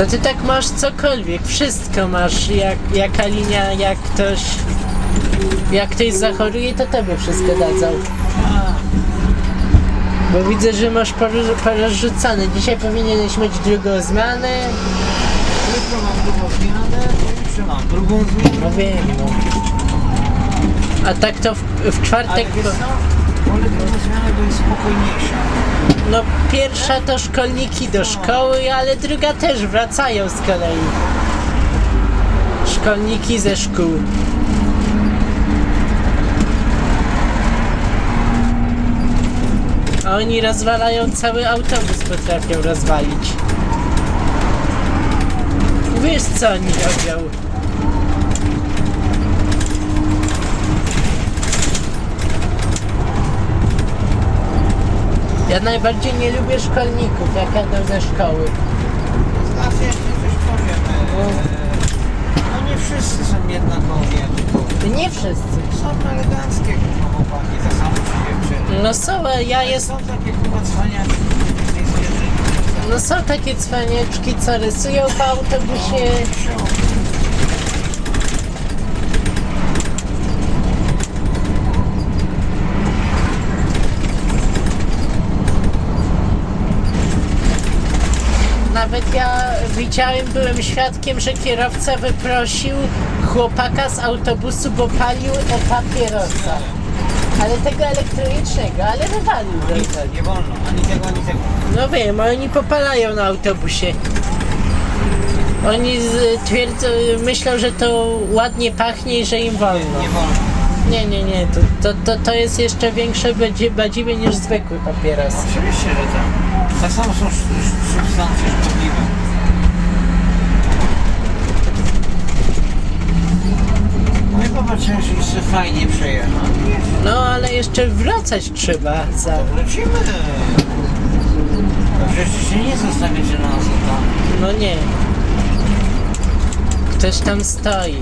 To ty tak masz cokolwiek, wszystko masz, jak, jaka linia, jak ktoś, jak ktoś zachoruje, to tobie wszystko dadzą. Bo widzę, że masz poroz- porozrzucane. Dzisiaj powinieneś mieć drugą zmianę. Jutro mam drugą zmianę, pojutrze mam drugą zmianę. No wiem, no. A tak to w, w Ale czwartek, wiesz co? Drugą zmianę, bo jest spokojniejsza. no pierwsza to szkolniki do szkoły, ale druga też wracają z kolei. Szkolniki ze szkół. A oni rozwalają cały autobus, potrafią rozwalić. Wiesz co oni robią? Ja najbardziej nie lubię szkolników, jak jadą ze szkoły. Znaczy, ci coś powiem. e, No nie wszyscy są jednakowi. Nie wszyscy. Są eleganckie kurwa chłopaki, tak samo czy dziewczyny. No są, a ja jest, Są takie kurwa cwaniaki, nie no są takie cwanieczki, co rysują w autobusie. Nawet ja widziałem, byłem świadkiem, że kierowca wyprosił chłopaka z autobusu, bo palił papierosa. Ale tego elektronicznego, ale wywalił go. Nic, nie wolno, ani tego, ani tego. No wiem, oni popalają na autobusie. Oni z- twierdzą, myślą, że to ładnie pachnie i że im wolno. Nie wolno. Nie, nie, nie, to, to, to, to jest jeszcze większe badzi- badziwie niż zwykły papieros. Oczywiście, że tak. Tak samo są substancje szkodliwe. No i popatrzyłem, że jeszcze fajnie przejechał. No ale jeszcze wracać trzeba za... To wrócimy. No Przecież się nie zostawicie na nas tam. No nie. Ktoś tam stoi.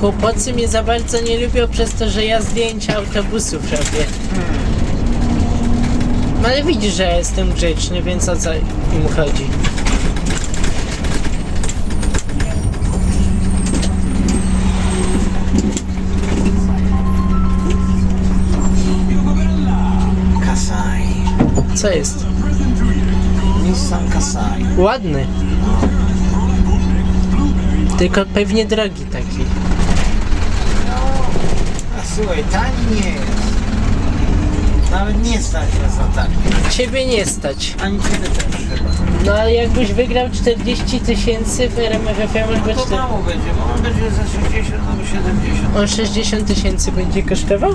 Chłopacy mnie za bardzo nie lubią przez to, że ja zdjęcia autobusów robię. No ale widzisz, że ja jestem grzeczny, więc o co im chodzi? Kasai. Co jest? Nissan Kasai. Ładny. Tylko pewnie drogi taki. Słuchaj, tani nie jest. Nawet nie stać nas na taki. Ciebie nie stać. Ani ciebie też chyba. No ale jakbyś wygrał 40 tysięcy w RMFFM, No albo to 4... mało będzie, bo on będzie za 60 albo 70. On 60 tysięcy będzie kosztował?